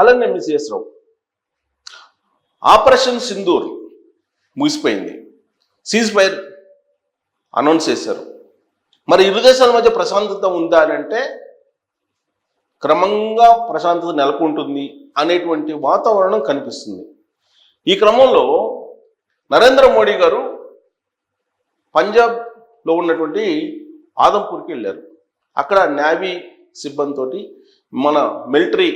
Hello నేను miss రావు operation Sindoor ముగిసిపోయింది. Cease fire announce చేశారు. మరి ఇరు దేశాల మధ్య ప్రశాంతత ఉందా అని అంటే క్రమంగా ప్రశాంతత నెలకొంటుంది అనేటువంటి వాతావరణం కనిపిస్తుంది. ఈ క్రమంలో నరేంద్ర మోడీ గారు పంజాబ్లో ఉన్నటువంటి ఆదంపూర్కి వెళ్ళారు. అక్కడ నేవీ సిబ్బందితోటి మన మిలిటరీ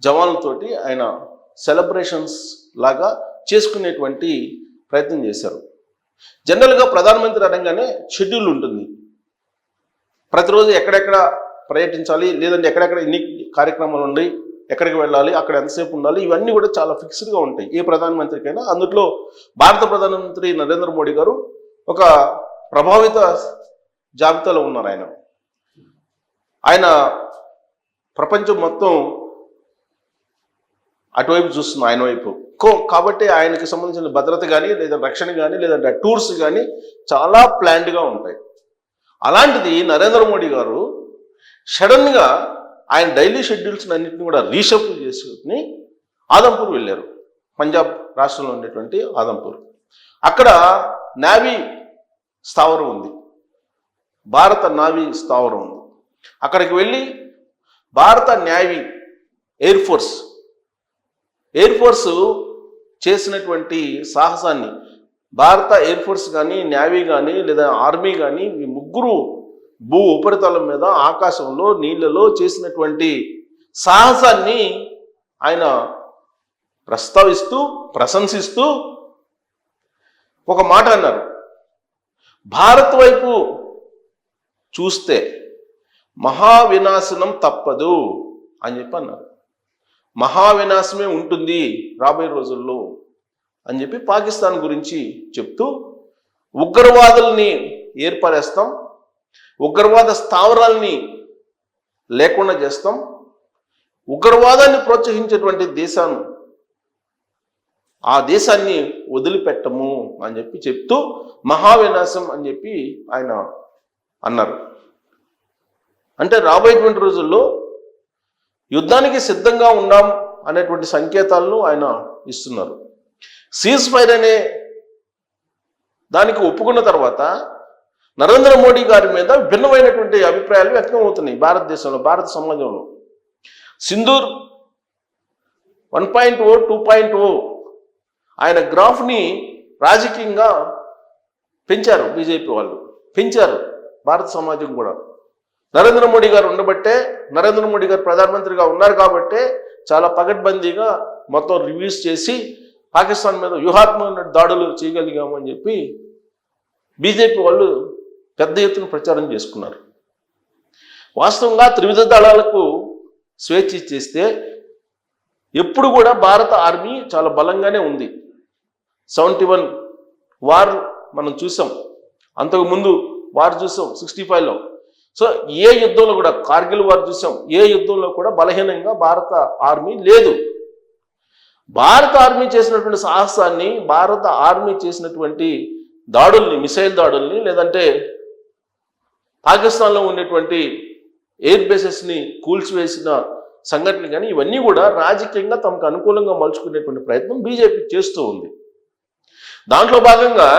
జవాన్లతోటి ఆయన సెలబ్రేషన్స్ లాగా చేసుకునేటువంటి ప్రయత్నం చేశారు. జనరల్గా ప్రధానమంత్రి అనగానే షెడ్యూల్ ఉంటుంది. ప్రతిరోజు ఎక్కడెక్కడ పర్యటించాలి లేదంటే ఎక్కడెక్కడ ఎన్ని కార్యక్రమాలు ఉన్నాయి ఎక్కడికి వెళ్ళాలి అక్కడ ఎంతసేపు ఉండాలి ఇవన్నీ కూడా చాలా ఫిక్స్డ్గా ఉంటాయి. ఏ ప్రధానమంత్రికైనా. అందులో భారత ప్రధానమంత్రి నరేంద్ర మోడీ గారు ఒక ప్రభావిత జాబితాలో ఉన్నారు ఆయన. ఆయన ప్రపంచం మొత్తం అటువైపు చూస్తుంది ఆయన వైపు. కో కాబట్టి ఆయనకి సంబంధించిన భద్రత కానీ లేదా రక్షణ కానీ లేదంటే టూర్స్ కానీ చాలా ప్లాన్డ్గా ఉంటాయి. అలాంటిది నరేంద్ర మోడీ గారు సడన్గా ఆయన డైలీ షెడ్యూల్స్ అన్నింటిని కూడా రీషఫుల్ చేసుకుని ఆదంపూర్ వెళ్ళారు. పంజాబ్ రాష్ట్రంలో ఉండేటువంటి ఆదంపూర్. అక్కడ నావీ స్థావరం ఉంది. భారత నావీ స్థావరం ఉంది. అక్కడికి వెళ్ళి భారత navy air force air force చేసినటువంటి సాహసాన్ని భారత ఎయిర్ ఫోర్స్ కానీ నేవీ కానీ లేదా ఆర్మీ కానీ ఈ ముగ్గురు భూ ఉపరితలం మీద ఆకాశంలో నీళ్ళలో చేసినటువంటి సాహసాన్ని ఆయన ప్రస్తావిస్తూ ప్రశంసిస్తూ ఒక మాట అన్నారు. భారత్ వైపు చూస్తే మహావినాశనం తప్పదు అని చెప్పి అన్నారు. మహావినాశమే ఉంటుంది రాబోయే రోజుల్లో అని చెప్పి పాకిస్తాన్ గురించి చెప్తూ ఉగ్రవాదుల్ని ఏర్పరేస్తాం ఉగ్రవాద స్థావరాల్ని లేకుండా చేస్తాం ఉగ్రవాదాన్ని ప్రోత్సహించేటువంటి దేశాన్ని ఆ దేశాన్ని వదిలిపెట్టము అని చెప్పి చెప్తూ మహావినాశం అని చెప్పి ఆయన అన్నారు. అంటే రాబోయేటువంటి రోజుల్లో యుద్ధానికి సిద్ధంగా ఉన్నాం అనేటువంటి సంకేతాలను ఆయన ఇస్తున్నారు. సీజ్ ఫైర్ అనే దానికి ఒప్పుకున్న తర్వాత నరేంద్ర మోడీ గారి మీద భిన్నమైనటువంటి అభిప్రాయాలు వ్యక్తమవుతున్నాయి భారతదేశంలో భారత సమాజంలో. Sindoor one point O two point O ఆయన గ్రాఫ్ని రాజకీయంగా పెంచారు బీజేపీ వాళ్ళు. పెంచారు భారత సమాజం కూడా. నరేంద్ర మోడీ గారు ఉండబట్టే నరేంద్ర మోడీ గారు ప్రధానమంత్రిగా ఉన్నారు కాబట్టే చాలా పగడ్బందీగా మొత్తం రివ్యూస్ చేసి పాకిస్తాన్ మీద వ్యూహాత్మక దాడులు చేయగలిగాము అని చెప్పి బీజేపీ వాళ్ళు పెద్ద ఎత్తున ప్రచారం చేసుకున్నారు. వాస్తవంగా త్రివిధ దళాలకు స్వేచ్ఛ ఇచ్చేస్తే ఎప్పుడు కూడా భారత ఆర్మీ చాలా బలంగానే ఉంది. సెవెంటీ వన్ వార్ మనం చూసాం. అంతకుముందు వార్ చూసాం సిక్స్టీ ఫైవ్లో. సో ఏ యుద్ధంలో కూడా కార్గిల్ వార్ చూసాం ఏ యుద్ధంలో కూడా బలహీనంగా భారత ఆర్మీ లేదు. భారత ఆర్మీ చేసినటువంటి సాహసాన్ని భారత ఆర్మీ చేసినటువంటి దాడుల్ని మిసైల్ దాడుల్ని లేదంటే పాకిస్తాన్లో ఉన్నటువంటి ఎయిర్ బేసెస్ని కూల్చివేసిన సంఘటనలు కానీ ఇవన్నీ కూడా రాజకీయంగా తమకు అనుకూలంగా మలుచుకునేటువంటి ప్రయత్నం బీజేపీ చేస్తూ ఉంది. దాంట్లో భాగంగా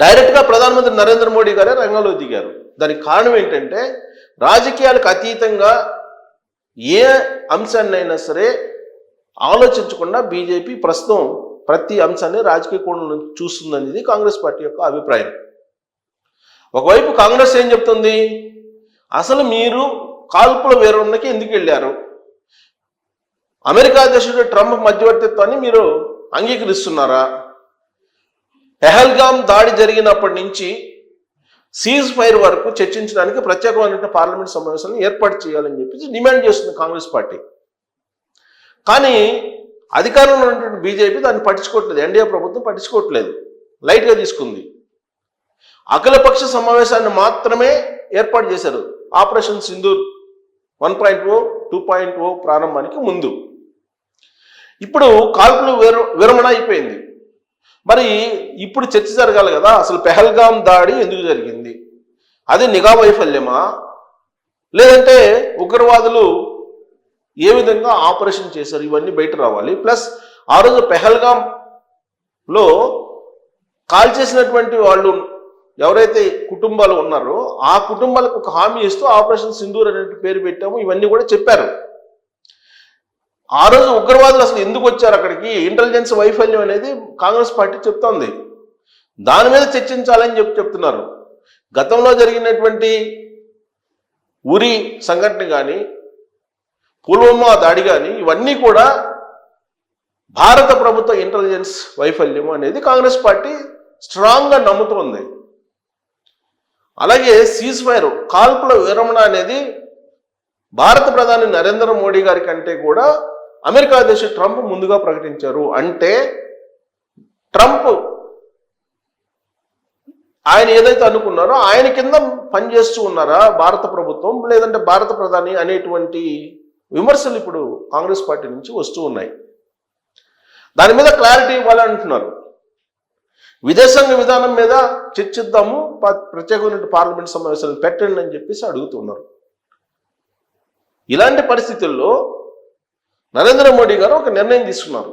డైరెక్ట్గా ప్రధానమంత్రి నరేంద్ర మోడీ గారే రంగంలో దిగారు. దానికి కారణం ఏంటంటే రాజకీయాలకు అతీతంగా ఏ అంశాన్నైనా సరే ఆలోచించకుండా బీజేపీ ప్రస్తుతం ప్రతి అంశాన్ని రాజకీయ కోణంలో చూస్తుందనేది కాంగ్రెస్ పార్టీ యొక్క అభిప్రాయం. ఒకవైపు కాంగ్రెస్ ఏం చెప్తుంది? అసలు మీరు కాల్పుల వేరున్నకి ఎందుకు వెళ్ళారు? అమెరికా అధ్యక్షుడు ట్రంప్ మధ్యవర్తిత్వాన్ని మీరు అంగీకరిస్తున్నారా? పెహల్గాం దాడి జరిగినప్పటి నుంచి సీజ్ ఫైర్ వరకు చర్చించడానికి ప్రత్యేకమైన పార్లమెంట్ సమావేశాలను ఏర్పాటు చేయాలని చెప్పి డిమాండ్ చేస్తుంది కాంగ్రెస్ పార్టీ. కానీ అధికారంలో ఉన్నటువంటి బీజేపీ దాన్ని పట్టించుకోవట్లేదు. ఎన్డీఏ ప్రభుత్వం పట్టించుకోవట్లేదు. లైట్గా తీసుకుంది. అఖిలపక్ష సమావేశాన్ని మాత్రమే ఏర్పాటు చేశారు. Operation Sindoor one point O two point O ప్రారంభానికి ముందు. ఇప్పుడు కాల్పులు విరమణ అయిపోయింది. మరి ఇప్పుడు చర్చ జరగాలి కదా. అసలు పెహల్గాం దాడి ఎందుకు జరిగింది? అది నిఘా వైఫల్యమా? లేదంటే ఉగ్రవాదులు ఏ విధంగా ఆపరేషన్ చేశారు? ఇవన్నీ బయట రావాలి. ప్లస్ ఆ రోజు పెహల్గాంలో కాల్ చేసినటువంటి వాళ్ళు ఎవరైతే కుటుంబాలు ఉన్నారో ఆ కుటుంబాలకు ఒక హామీ ఇస్తూ ఆపరేషన్ సింధూర్ అనే పేరు పెట్టాము. ఇవన్నీ కూడా చెప్పారు. ఆ రోజు ఉగ్రవాదులు అసలు ఎందుకు వచ్చారు అక్కడికి? ఇంటెలిజెన్స్ వైఫల్యం అనేది కాంగ్రెస్ పార్టీ చెప్తోంది. దాని మీద చర్చించాలని చెప్పి చెప్తున్నారు. గతంలో జరిగినటువంటి ఉరి సంఘటన కానీ పుల్వామా దాడి కానీ ఇవన్నీ కూడా భారత ప్రభుత్వ ఇంటెలిజెన్స్ వైఫల్యం అనేది కాంగ్రెస్ పార్టీ స్ట్రాంగ్గా నమ్ముతోంది. అలాగే సీజ్ ఫైర్ కాల్పుల విరమణ అనేది భారత ప్రధాని నరేంద్ర మోడీ గారి కంటే కూడా అమెరికా అధ్యక్షుడు ట్రంప్ ముందుగా ప్రకటించారు అంటే ట్రంప్ ఆయన ఏదైతే అనుకున్నారో ఆయన కింద పనిచేస్తూ ఉన్నారా భారత ప్రభుత్వం లేదంటే భారత ప్రధాని అనేటువంటి విమర్శలు ఇప్పుడు కాంగ్రెస్ పార్టీ నుంచి వస్తూ ఉన్నాయి. దాని మీద క్లారిటీ ఇవ్వాలంటున్నారు విదేశాంగ విధానం మీద చర్చిద్దాము ప- ప్రత్యేకమైన పార్లమెంట్ సమావేశాలు పెట్టండి అని చెప్పేసి అడుగుతున్నారు. ఇలాంటి పరిస్థితుల్లో నరేంద్ర మోడీ గారు ఒక నిర్ణయం తీసుకున్నారు.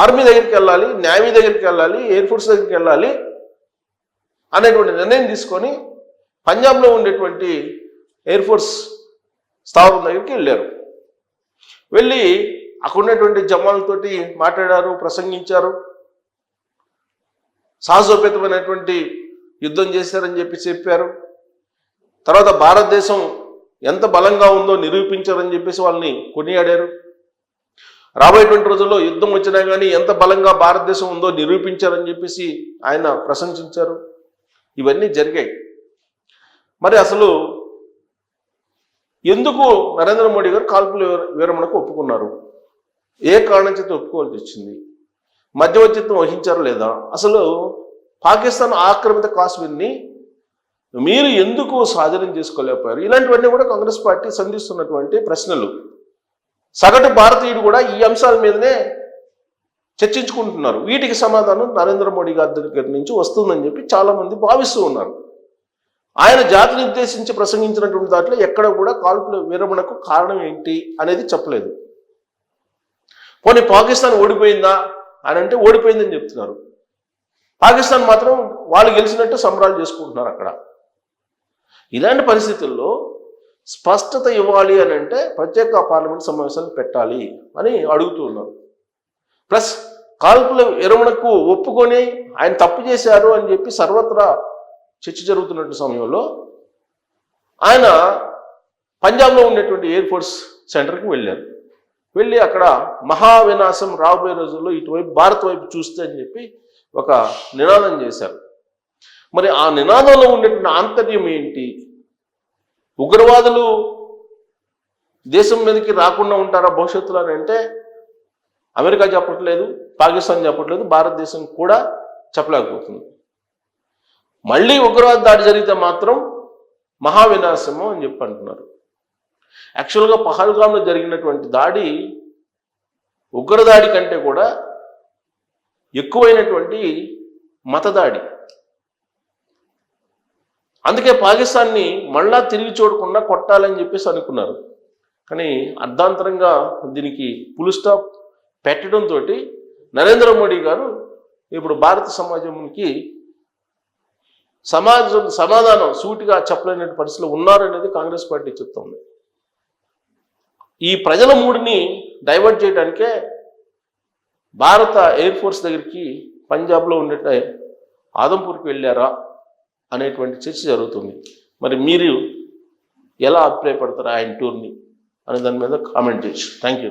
ఆర్మీ దగ్గరికి వెళ్ళాలి నేవీ దగ్గరికి వెళ్ళాలి ఎయిర్ ఫోర్స్ దగ్గరికి వెళ్ళాలి అనేటువంటి నిర్ణయం తీసుకొని పంజాబ్లో ఉండేటువంటి ఎయిర్ ఫోర్స్ స్థావరం దగ్గరికి వెళ్ళారు. వెళ్ళి అక్కడ ఉన్నటువంటి జమాలతోటి మాట్లాడారు ప్రసంగించారు. సాహసోపేతమైనటువంటి యుద్ధం చేశారని చెప్పి చెప్పారు. తర్వాత భారతదేశం ఎంత బలంగా ఉందో నిరూపించారని చెప్పేసి వాళ్ళని కొనియాడారు. రాబోయేటువంటి రోజుల్లో యుద్ధం వచ్చినా కానీ ఎంత బలంగా భారతదేశం ఉందో నిరూపించారని చెప్పేసి ఆయన ప్రశంసించారు. ఇవన్నీ జరిగాయి. మరి అసలు ఎందుకు నరేంద్ర మోడీ గారు కాల్పుల విర- విరమణకు ఒప్పుకున్నారు? ఏ కారణం చేత ఒప్పుకోవాల్సి వచ్చింది? మధ్యవర్తిత్వం వహించారా లేదా? అసలు పాకిస్తాన్ ఆక్రమిత కాశ్మీర్ని మీరు ఎందుకు స్వాధీనం చేసుకోలేకపోయారు? ఇలాంటివన్నీ కూడా కాంగ్రెస్ పార్టీ సంధిస్తున్నటువంటి ప్రశ్నలు. సగటు భారతీయుడు కూడా ఈ అంశాల మీదనే చర్చించుకుంటున్నారు. వీటికి సమాధానం నరేంద్ర మోడీ గారి దగ్గర నుంచి వస్తుందని చెప్పి చాలామంది భావిస్తూ ఉన్నారు. ఆయన జాతిని ఉద్దేశించి ప్రసంగించినటువంటి దాంట్లో ఎక్కడ కూడా కాల్పుల విరమణకు కారణం ఏంటి అనేది చెప్పలేదు. పోనీ పాకిస్తాన్ ఓడిపోయిందా అని అంటే ఓడిపోయిందని చెప్తున్నారు. పాకిస్తాన్ మాత్రం వాళ్ళు గెలిచినట్టు సంబరాలు చేసుకుంటున్నారు అక్కడ. ఇలాంటి పరిస్థితుల్లో స్పష్టత ఇవ్వాలి అని అంటే ప్రత్యేక పార్లమెంట్ సమావేశాలు పెట్టాలి అని అడుగుతున్నారు ప్లస్ కాల్పుల విరమణకు ఒప్పుకొని ఆయన తప్పు చేశారు అని చెప్పి సర్వత్రా చర్చ జరుగుతున్నటువంటి సమయంలో ఆయన పంజాబ్లో ఉన్నటువంటి ఎయిర్ ఫోర్స్ సెంటర్కి వెళ్ళారు. వెళ్ళి అక్కడ మహా వినాశం రాబోయే రోజుల్లో ఇటువైపు భారత్ వైపు చూస్తే అని చెప్పి ఒక నినాదం చేశారు. మరి ఆ నినాదంలో ఉండేటువంటి ఆంతర్యం ఏంటి? ఉగ్రవాదులు దేశం మీదకి రాకుండా ఉంటారా భవిష్యత్తులో అని అంటే అమెరికా చెప్పట్లేదు పాకిస్తాన్ చెప్పట్లేదు భారతదేశం కూడా చెప్పలేకపోతుంది. మళ్ళీ ఉగ్రవాద దాడి జరిగితే మాత్రం మహావినాశము అని చెప్పి అంటున్నారు. యాక్చువల్గా పహల్గామ్లో జరిగినటువంటి దాడి ఉగ్రదాడి కంటే కూడా ఎక్కువైనటువంటి మతదాడి. అందుకే పాకిస్తాన్ని మళ్ళా తిరిగి చూడకుండా కొట్టాలని చెప్పేసి అనుకున్నారు. కానీ అర్ధాంతరంగా దీనికి పులు స్టాప్ పెట్టడంతో నరేంద్ర మోడీ గారు ఇప్పుడు భారత సమాజంకి సమాజం సమాధానం సూటిగా చెప్పలేని పరిస్థితిలో ఉన్నారనేది కాంగ్రెస్ పార్టీ చెప్తోంది. ఈ ప్రజల మూడిని డైవర్ట్ చేయడానికే భారత ఎయిర్ ఫోర్స్ దగ్గరికి పంజాబ్లో ఉండే ఆదంపూర్కి వెళ్ళారా? అనేటువంటి చర్చ జరుగుతుంది. మరి మీరు ఎలా అభిప్రాయపడతారు ఆయన టూర్ని? అనే దాని మీద కామెంట్ చేయొచ్చు థ్యాంక్ యూ